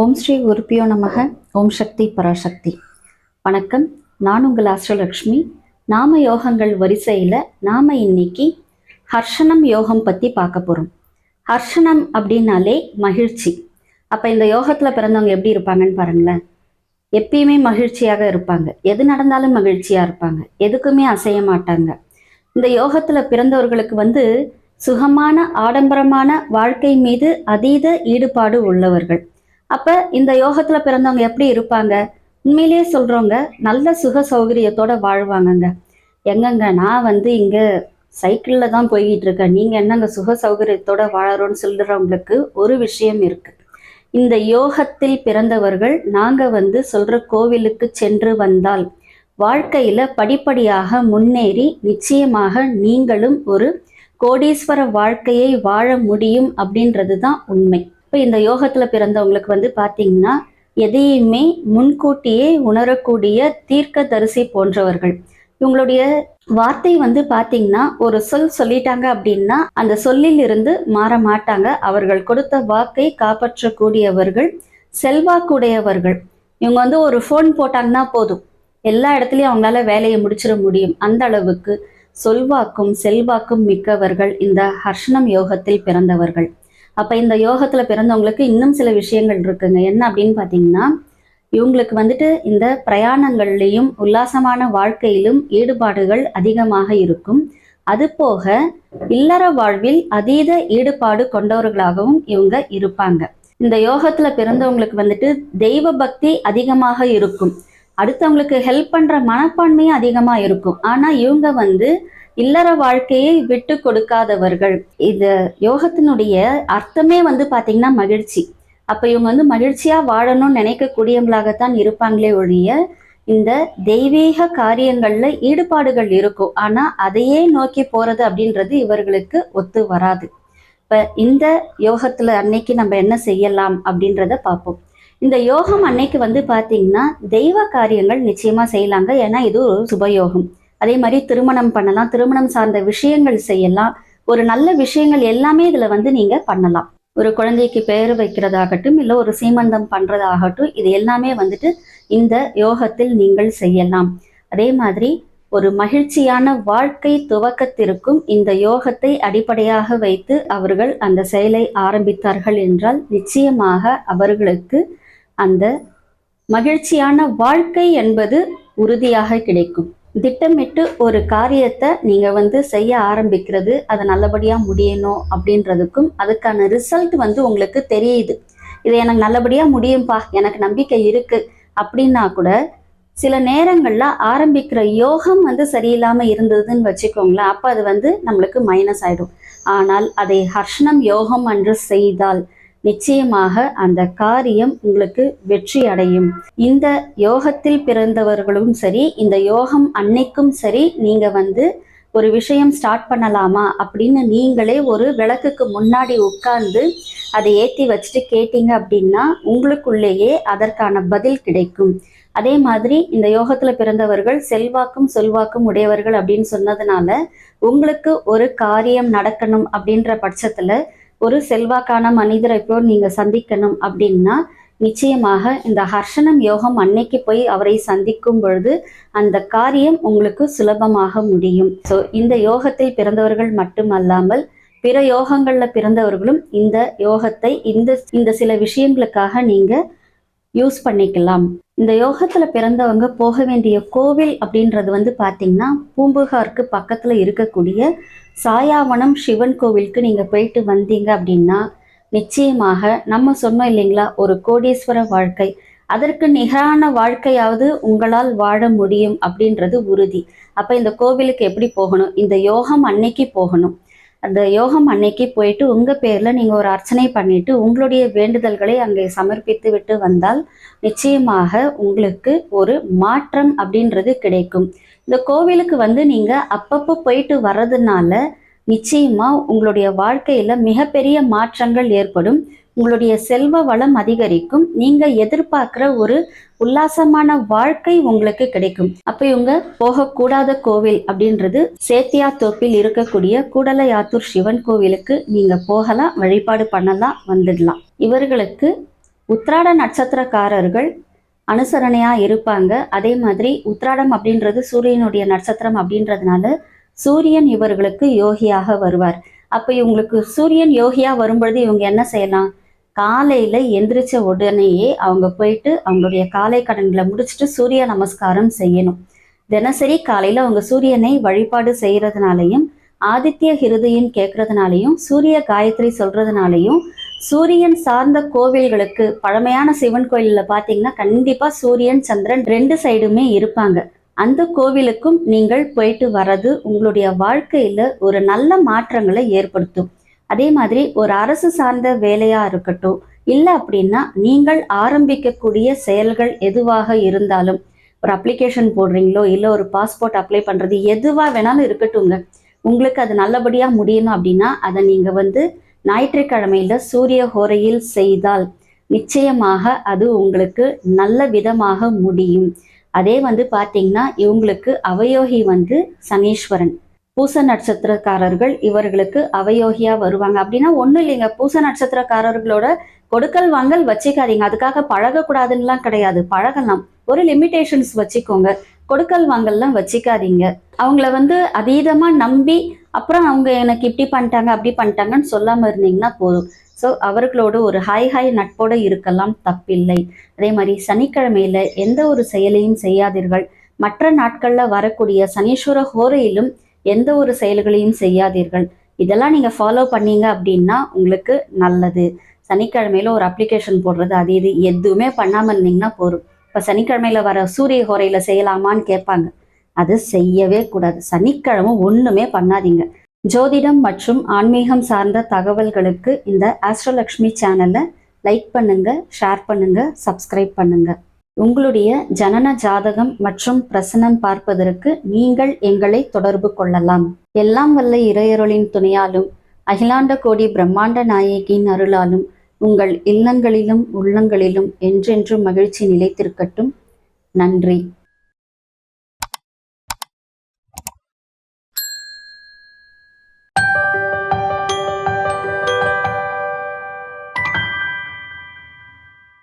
ஓம் ஸ்ரீ உருப்பியோ நமக. ஓம் சக்தி பராசக்தி. வணக்கம். நான் உங்கள் அஷ்டலக்ஷ்மி நாம யோகங்கள் வரிசையில் நாம் இன்னைக்கு ஹர்ஷனம் யோகம் பற்றி பார்க்க போகிறோம் ஹர்ஷனம் அப்படின்னாலே மகிழ்ச்சி. அப்போ இந்த யோகத்தில் பிறந்தவங்க எப்படி இருப்பாங்கன்னு பாருங்களேன். எப்பயுமே மகிழ்ச்சியாக இருப்பாங்க. எது நடந்தாலும் மகிழ்ச்சியாக இருப்பாங்க. எதுக்குமே அசைய மாட்டாங்க. இந்த யோகத்தில் பிறந்தவர்களுக்கு வந்து சுகமான ஆடம்பரமான வாழ்க்கை மீது அதீத ஈடுபாடு உள்ளவர்கள். அப்ப இந்த யோகத்துல பிறந்தவங்க எப்படி இருப்பாங்க? உண்மையிலேயே சொல்றவங்க நல்ல சுக சௌகரியத்தோட வாழ்வாங்கங்க. எங்கங்க நான் வந்து இங்க சைக்கிள்ல தான் போய்கிட்டு இருக்கேன். நீங்க என்னங்க சுக சௌகரியத்தோட வாழறோன்னு சொல்றவங்களுக்கு ஒரு விஷயம் இருக்கு. இந்த யோகத்தில் பிறந்தவர்கள் நாங்க வந்து சொல்ற கோவிலுக்கு சென்று வந்தால் வாழ்க்கையில படிப்படியாக முன்னேறி நிச்சயமாக நீங்களும் ஒரு கோடீஸ்வர வாழ்க்கையை வாழ முடியும் அப்படின்றது தான் உண்மை. இப்போ இந்த யோகத்துல பிறந்தவங்களுக்கு வந்து பாத்தீங்கன்னா எதையுமே முன்கூட்டியே உணரக்கூடிய தீர்க்க தரிசி போன்றவர்கள். இவங்களுடைய வார்த்தை வந்து பாத்தீங்கன்னா ஒரு சொல் சொல்லிட்டாங்க அப்படின்னா அந்த சொல்லில் இருந்து மாற மாட்டாங்க. அவர்கள் கொடுத்த வாக்கை காப்பாற்றக்கூடியவர்கள் செல்வாக்குடையவர்கள். இவங்க வந்து ஒரு ஃபோன் போட்டாங்கன்னா போதும். எல்லா இடத்துலையும் அவங்களால வேலையை முடிச்சிட முடியும். அந்த அளவுக்கு சொல்வாக்கும் செல்வாக்கும் மிக்கவர்கள் இந்த ஹர்ஷனம் யோகத்தில் பிறந்தவர்கள். அப்ப இந்த யோகத்துல பிறந்தவங்களுக்கு இன்னும் சில விஷயங்கள் இருக்குங்க. என்ன அப்படின்னு பாத்தீங்கன்னா இவங்களுக்கு வந்துட்டு இந்த பிரயாணங்கள்லேயும் உல்லாசமான வாழ்க்கையிலும் ஈடுபாடுகள் அதிகமாக இருக்கும். அது போக இல்லற வாழ்வில் அதீத ஈடுபாடு கொண்டவர்களாகவும் இவங்க இருப்பாங்க. இந்த யோகத்துல பிறந்தவங்களுக்கு வந்துட்டு தெய்வ பக்தி அதிகமாக இருக்கும். அடுத்தவங்களுக்கு ஹெல்ப் பண்ற மனப்பான்மையும் அதிகமா இருக்கும். ஆனா இவங்க வந்து இல்லற வாழ்க்கையை விட்டு கொடுக்காதவர்கள். இந்த யோகத்தினுடைய அர்த்தமே வந்து பாத்தீங்கன்னா மகிழ்ச்சி. அப்ப இவங்க வந்து மகிழ்ச்சியா வாழணும்னு நினைக்கக்கூடியவங்களாகத்தான் இருப்பாங்களே ஒழிய இந்த தெய்வீக காரியங்கள்ல ஈடுபாடுகள் இருக்கும். ஆனா அதையே நோக்கி போறது அப்படின்றது இவர்களுக்கு ஒத்து வராது. இப்ப இந்த யோகத்துல அன்னைக்கு நம்ம என்ன செய்யலாம் அப்படின்றத பார்ப்போம் இந்த யோகம் அன்னைக்கு வந்து பாத்தீங்கன்னா தெய்வ காரியங்கள் நிச்சயமா செய்யலாங்க. ஏன்னா இது ஒரு சுபயோகம். அதே மாதிரி திருமணம் பண்ணலாம். திருமணம் சார்ந்த விஷயங்கள் செய்யலாம். ஒரு நல்ல விஷயங்கள் எல்லாமே இதுல வந்து நீங்க பண்ணலாம். ஒரு குழந்தைக்கு பெயர் வைக்கிறதாகட்டும் இல்லை ஒரு சீமந்தம் பண்றதாகட்டும் இது எல்லாமே வந்துட்டு இந்த யோகத்தில் நீங்கள் செய்யலாம். அதே மாதிரி ஒரு மகிழ்ச்சியான வாழ்க்கை துவக்கத்திற்கும் இந்த யோகத்தை அடிப்படையாக வைத்து அவர்கள் அந்த செயலை ஆரம்பித்தார்கள் என்றால் நிச்சயமாக அவர்களுக்கு அந்த மகிழ்ச்சியான வாழ்க்கை என்பது உறுதியாக கிடைக்கும். திட்டமிட்டு ஒரு காரியத்தை நீங்கள் வந்து செய்ய ஆரம்பிக்கிறது அதை நல்லபடியாக முடியணும் அப்படின்றதுக்கும் அதுக்கான ரிசல்ட் வந்து உங்களுக்கு தெரியுது. இது எனக்கு நல்லபடியாக முடியும்பா எனக்கு நம்பிக்கை இருக்குது அப்படின்னா கூட சில நேரங்களில் ஆரம்பிக்கிற யோகம் வந்து சரியில்லாமல் இருந்ததுன்னு வச்சுக்கோங்களேன் அப்போ அது வந்து நம்மளுக்கு மைனஸ் ஆயிடும். ஆனால் அதை ஹர்ஷனம் யோகம் என்று செய்தால் நிச்சயமாக அந்த காரியம் உங்களுக்கு வெற்றி அடையும். இந்த யோகத்தில் பிறந்தவர்களும் சரி இந்த யோகம் அன்னைக்கும் சரி நீங்க வந்து ஒரு விஷயம் ஸ்டார்ட் பண்ணலாமா அப்படின்னு நீங்களே ஒரு விளக்குக்கு முன்னாடி உட்கார்ந்து அதை ஏற்றி வச்சுட்டு கேட்டீங்க அப்படின்னா உங்களுக்குள்ளேயே அதற்கான பதில் கிடைக்கும். அதே மாதிரி இந்த யோகத்துல பிறந்தவர்கள் செல்வாக்கும் சொல்வாக்கும் உடையவர்கள் அப்படின்னு சொன்னதுனால உங்களுக்கு ஒரு காரியம் நடக்கணும் அப்படின்ற பட்சத்துல ஒரு செல்வாக்கான மனிதரை போல் நீங்க சந்திக்கணும் அப்படின்னா நிச்சயமாக இந்த ஹர்ஷனம் யோகம் அன்னைக்கு போய் அவரை சந்திக்கும் பொழுது அந்த காரியம் உங்களுக்கு சுலபமாக முடியும். ஸோ இந்த யோகத்தில் பிறந்தவர்கள் மட்டுமல்லாமல் பிற யோகங்கள்ல பிறந்தவர்களும் இந்த யோகத்தை இந்த இந்த சில விஷயங்களுக்காக நீங்க யூஸ் பண்ணிக்கலாம். இந்த யோகத்துல பிறந்தவங்க போக வேண்டிய கோவில் அப்படின்றது வந்து பாத்தீங்கன்னா பூம்புகாருக்கு பக்கத்துல இருக்கக்கூடிய சாயாவனம் சிவன் கோவிலுக்கு நீங்க போயிட்டு வந்தீங்க அப்படின்னா நிச்சயமாக நம்ம சொன்னோம் இல்லைங்களா ஒரு கோடீஸ்வர வாழ்க்கை. அதற்கு நிகரான வாழ்க்கையாவது உங்களால் வாழ முடியும் அப்படின்றது உறுதி. அப்ப இந்த கோவிலுக்கு எப்படி போகணும்? இந்த யோகம் அன்னைக்கு போகணும். அந்த யோகம் அன்னைக்கு போயிட்டு உங்க பேர்ல நீங்க ஒரு அர்ச்சனை பண்ணிட்டு உங்களுடைய வேண்டுதல்களை அங்கே சமர்ப்பித்து விட்டு வந்தால் நிச்சயமாக உங்களுக்கு ஒரு மாற்றம் அப்படின்றது கிடைக்கும். இந்த கோவிலுக்கு வந்து நீங்க அப்பப்போ போயிட்டு வர்றதுனால நிச்சயமா உங்களுடைய வாழ்க்கையில மிகப்பெரிய மாற்றங்கள் ஏற்படும். உங்களுடைய செல்வ வளம் அதிகரிக்கும். நீங்க எதிர்பார்க்கிற ஒரு உல்லாசமான வாழ்க்கை உங்களுக்கு கிடைக்கும். அப்ப இவங்க போகக்கூடாத கோவில் அப்படின்றது சேத்தியா தோப்பில் இருக்கக்கூடிய கூடலையாத்தூர் சிவன் கோவிலுக்கு நீங்க போகலாம் வழிபாடு பண்ணலாம் வந்துடலாம். இவர்களுக்கு உத்ராட நட்சத்திரக்காரர்கள் அனுசரணையா இருப்பாங்க. அதே மாதிரி உத்ராடம் அப்படின்றது சூரியனுடைய நட்சத்திரம் அப்படின்றதுனால சூரியன் இவர்களுக்கு யோகியாக வருவார். அப்ப இவங்களுக்கு சூரியன் யோகியா வரும்பொழுது இவங்க என்ன செய்யலாம்? காலையில எந்திரிச்ச உடனேயே அவங்க போயிட்டு அவங்களுடைய காலை கடன்களை முடிச்சுட்டு சூரிய நமஸ்காரம் செய்யணும். தினசரி காலையில அவங்க சூரியனை வழிபாடு செய்யறதுனாலையும் ஆதித்ய ஹிருதயம் கேட்கறதுனாலையும் சூரிய காயத்ரி சொல்றதுனாலையும் சூரியன் சார்ந்த கோவில்களுக்கு பழமையான சிவன் கோயிலில் பார்த்தீங்கன்னா கண்டிப்பா சூரியன் சந்திரன் ரெண்டு சைடுமே இருப்பாங்க. அந்த கோவிலுக்கும் நீங்கள் போயிட்டு வர்றது உங்களுடைய வாழ்க்கையில ஒரு நல்ல மாற்றங்களை ஏற்படுத்தும். அதே மாதிரி ஒரு அரசு சார்ந்த வேலையா இருக்கட்டும் இல்லை அப்படின்னா நீங்கள் ஆரம்பிக்கக்கூடிய செயல்கள் எதுவாக இருந்தாலும் ஒரு அப்ளிகேஷன் போடுறீங்களோ இல்லை ஒரு பாஸ்போர்ட் அப்ளை பண்ணுறது எதுவாக வேணாலும் இருக்கட்டும்ங்க. உங்களுக்கு அது நல்லபடியாக முடியணும் அப்படின்னா அதை நீங்கள் வந்து ஞாயிற்றுக்கிழமையில சூரிய ஹோரையில் செய்தால் நிச்சயமாக அது உங்களுக்கு நல்ல விதமாக முடியும். அதே வந்து பார்த்தீங்கன்னா இவங்களுக்கு அவயோகி வந்து சனீஸ்வரன். பூச நட்சத்திரக்காரர்கள் இவர்களுக்கு அவயோகியா வருவாங்க. அப்படின்னா ஒன்றும் இல்லைங்க. பூச நட்சத்திரக்காரர்களோட கொடுக்கல் வாங்கல் வச்சுக்காதீங்க. அதுக்காக பழகக்கூடாதுன்னெலாம் கிடையாது. பழகலாம். ஒரு லிமிடேஷன்ஸ் வச்சுக்கோங்க. கொடுக்கல் வாங்கல்லாம் வச்சுக்காதீங்க. அவங்கள வந்து அதீதமா நம்பி அப்புறம் அவங்க எனக்கு இப்படி பண்ணிட்டாங்க அப்படி பண்ணிட்டாங்கன்னு சொல்லாம இருந்தீங்கன்னா போதும். ஸோ அவர்களோடு ஒரு ஹாய் ஹாய் நட்போடு இருக்கலாம். தப்பில்லை. அதே மாதிரி சனிக்கிழமையில எந்த ஒரு செயலையும் செய்யாதீர்கள். மற்ற நாட்கள்ல வரக்கூடிய சனீஸ்வர ஹோரையிலும் எந்த ஒரு செயல்களையும் செய்யாதீர்கள். இதெல்லாம் நீங்க ஃபாலோ பண்ணீங்க அப்படின்னா உங்களுக்கு நல்லது. சனிக்கிழமையில ஒரு அப்ளிகேஷன் போடுறது அது இது எதுவுமே பண்ணாமல் இருந்தீங்கன்னா போதும். இப்போ சனிக்கிழமையில வர சூரிய ஹோரையில செய்யலாமான்னு கேட்பாங்க. அது செய்யவே கூடாது. சனிக்கிழமை ஒண்ணுமே பண்ணாதீங்க. ஜோதிடம் மற்றும் ஆன்மீகம் சார்ந்த தகவல்களுக்கு இந்த ஆஸ்ட்ரலக்ஷ்மி சேனலை லைக் பண்ணுங்க ஷேர் பண்ணுங்க சப்ஸ்கிரைப் பண்ணுங்க. உங்களுடைய ஜனன ஜாதகம் மற்றும் பிரசனம் பார்ப்பதற்கு நீங்கள் எங்களை தொடர்பு கொள்ளலாம். எல்லாம் வல்ல இறையருளின் துணையாலும் அகிலாண்ட கோடி பிரம்மாண்ட நாயகியின் அருளாலும் உங்கள் இல்லங்களிலும் உள்ளங்களிலும் என்றென்றும் மகிழ்ச்சி நிலைத்திருக்கட்டும். நன்றி.